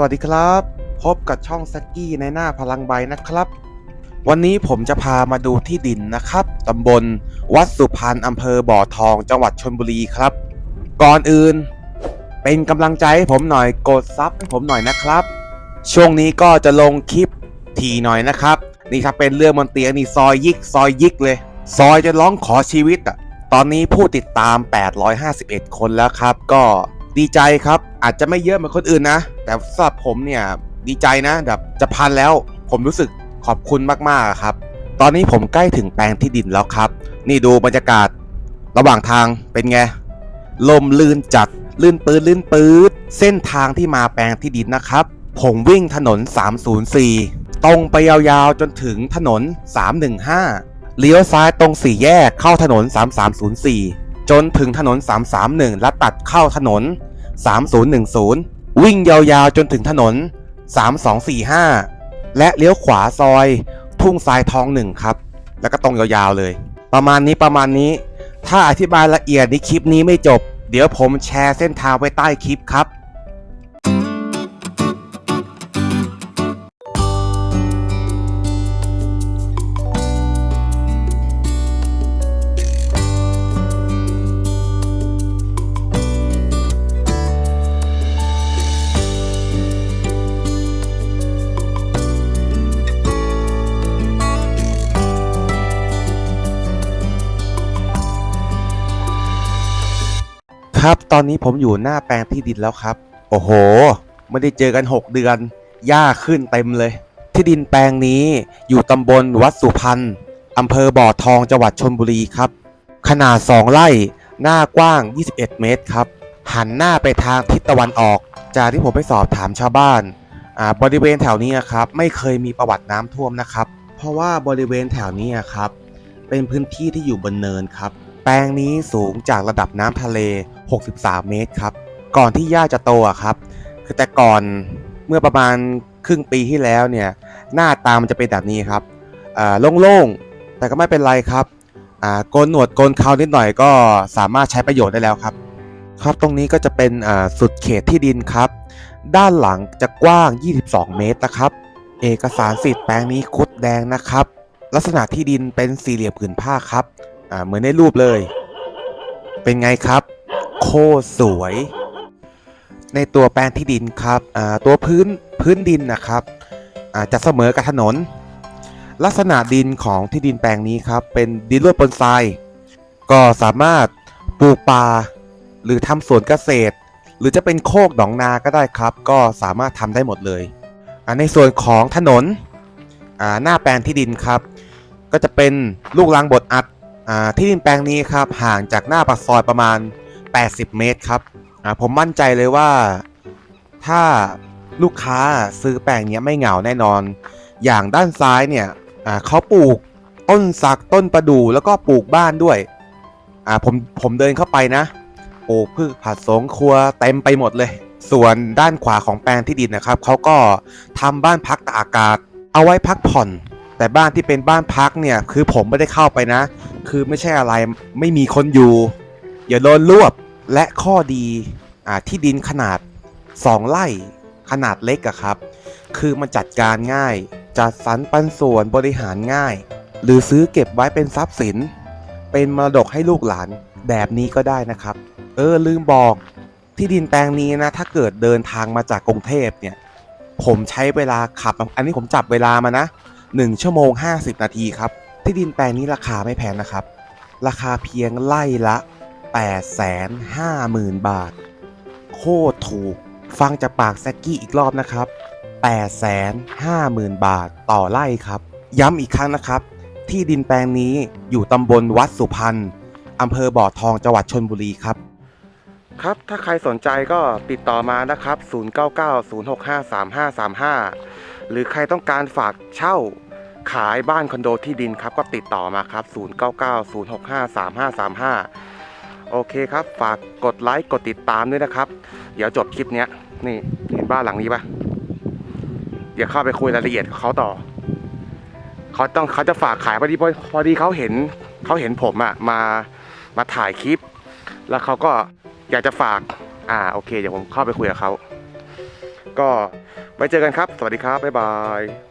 สวัสดีครับ พบกับช่องซักกี้ในหน้าพลังใบนะครับ วันนี้ผมจะพามาดูที่ดินนะครับตำบล วัดสุพรรณอำเภอบ่อทองจังหวัดชนบุรีครับ ก่อนอื่น เป็นกำลังใจให้ผมหน่อยกดซับให้ผมหน่อยนะครับ ช่วงนี้ก็จะลงคลิปทีหน่อยนะครับ นี่ครับเป็นเรื่องบนเตียงนี่ซอยยิกซอยยิกเลย ซอยจะร้องขอชีวิตอะตอนนี้ผู้ติดตาม 851 คนแล้วครับ ก็ ดีใจครับ อาจจะไม่เยอะเหมือนคนอื่นนะ แต่สำหรับผมเนี่ยดีใจนะแบบจะพันแล้ว ผมรู้สึกขอบคุณมากๆครับ ตอนนี้ผมใกล้ถึงแปลงที่ดินแล้วครับ นี่ดูบรรยากาศระหว่างทางเป็นไง ลมลื่นจัด ลื่นปืดลื่นปืดเส้นทางที่มาแปลงที่ดินนะครับ ผมวิ่งถนน 304 ตรงไปยาวๆจนถึงถนน 315 เลี้ยวซ้ายตรงสี่แยกเข้าถนน 3304 จนถึงถนน 331 และตัดเข้าถนน 3010 วิ่งยาวๆจนถึงถนน 3245 และเลี้ยวขวาซอย ทุ่งทรายทองหนึ่งครับ แล้วก็ตรงยาวๆเลย ประมาณนี้ประมาณนี้ ถ้าอธิบายละเอียดในคลิปนี้ไม่จบ เดี๋ยวผมแชร์เส้นทางไว้ใต้คลิปครับ ครับ ตอนนี้ผมอยู่หน้าแปลงที่ดินแล้วครับ โอ้โห ไม่ได้เจอกัน 6 เดือน หญ้าขึ้นเต็มเลย ที่ดินแปลงนี้อยู่ตำบลวัดสุพรรณอำเภอบ่อทองจังหวัดชนบุรีครับ ขนาด 2 ไร่ หน้ากว้าง 21 เมตรครับ หันหน้าไปทางทิศตะวันออก จากที่ผมไปสอบถามชาวบ้านอ่าบริเวณแถวนี้ครับไม่เคยมีประวัติน้ำท่วมนะครับ เพราะว่าบริเวณแถวนี้ครับเป็นพื้นที่ที่อยู่บนเนินครับ แปลงนี้สูงจากระดับน้ำทะเล 63 เมตรครับ ก่อนที่หญ้าจะโตอะครับ คือแต่ก่อนเมื่อประมาณครึ่งปีที่แล้วเนี่ย หน้าตามันจะเป็นแบบนี้ครับอ่าโล่งๆ แต่ก็ไม่เป็นไรครับอ่าโกนหนวดโกนเขานิดหน่อยก็สามารถใช้ประโยชน์ได้แล้วครับ ครับตรงนี้ก็จะเป็นสุดเขตที่ดินครับ ด้านหลังจะกว้าง 22 เมตรนะครับ เอกสารสิทธิ์แปลงนี้คุดแดงนะครับ ลักษณะที่ดินเป็นสี่เหลี่ยมผืนผ้าครับ อ่าเหมือนในรูปเลย เป็นไงครับ โคสวย ในตัวแปลงที่ดินครับอ่าตัวพื้นพื้นดินนะครับอ่าจะเสมอกับถนน ลักษณะดินของที่ดินแปลงนี้ครับ เป็นดินร่วนปนทรายก็สามารถปลูกป่าหรือทำสวนเกษตร หรือจะเป็นโคกหนองนาก็ได้ครับ ก็สามารถทำได้หมดเลยอ่าในส่วนของถนนอ่าหน้าแปลงที่ดินครับ ก็จะเป็นลูกรังบดอัด ที่ดินแปลงนี้ครับห่างจากหน้าปากซอยประมาณ 80 เมตรครับผมมั่นใจเลยว่าถ้าลูกค้าซื้อแปลงนี้ไม่เหงาแน่นอน อย่างด้านซ้ายเนี่ยเขาปลูกต้นสักต้นประดู่แล้วก็ปลูกบ้านด้วยผมผมเดินเข้าไปนะปลูกพืชผักสวนครัวเต็มไปหมดเลย ส่วนด้านขวาของแปลงที่ดินนะครับเขาก็ทำบ้านพักตากอากาศ เอาไว้พักผ่อน แต่บ้านที่เป็นบ้านพักเนี่ยคือผมไม่ได้เข้าไปนะ คือไม่ใช่อะไรไม่มีคนอยู่ อย่าโดนรวบและข้อดีอ่าที่ดินขนาด 2ไร่ขนาดเล็กอะครับ คือมันจัดการง่าย จัดสรรปันส่วนบริหารง่าย หรือซื้อเก็บไว้เป็นทรัพย์สิน เป็นมรดกให้ลูกหลานแบบนี้ก็ได้นะครับ เออลืมบอกที่ดินแปลงนี้นะ ถ้าเกิดเดินทางมาจากกรุงเทพเนี่ย ผมใช้เวลาขับ อันนี้ผมจับเวลามานะ1ชั่วโมง 50 นาทีครับ ที่ดินแปลงนี้ราคาไม่แพงนะครับ ราคาเพียงไล่ละ 850,000 บาท โคตรถูก ฟังจากปากแซกกี้อีกรอบนะครับ 850,000 บาทต่อไร่ครับ ย้ำอีกครั้งนะครับ ที่ดินแปลงนี้อยู่ตำบลวัดสุพรรณอำเภอบ่อทองจังหวัดชนบุรีครับ ครับ ถ้าใครสนใจก็ติดต่อมานะครับ 0990653535 หรือใครต้องการฝากเช่า ขายบ้านคอนโดที่ดินครับ ก็ติดต่อมาครับ 0990653535 โอเคครับ ฝากกดไลค์กดติดตามด้วยนะครับ เดี๋ยวจบคลิปเนี้ยนี่เห็นบ้านหลังนี้ปะเดี๋ยวเข้าไปคุยรายละเอียดกับเขาต่อเขาต้องเขาจะฝากขายพอดีพอพอดีเขาเห็นเขาเห็นผมอะมามาถ่ายคลิป แล้วเขาก็อยากจะฝาก อ่าโอเค เดี๋ยวผมเข้าไปคุยกับเขาก็ไว้เจอกันครับ สวัสดีครับ บ๊ายบาย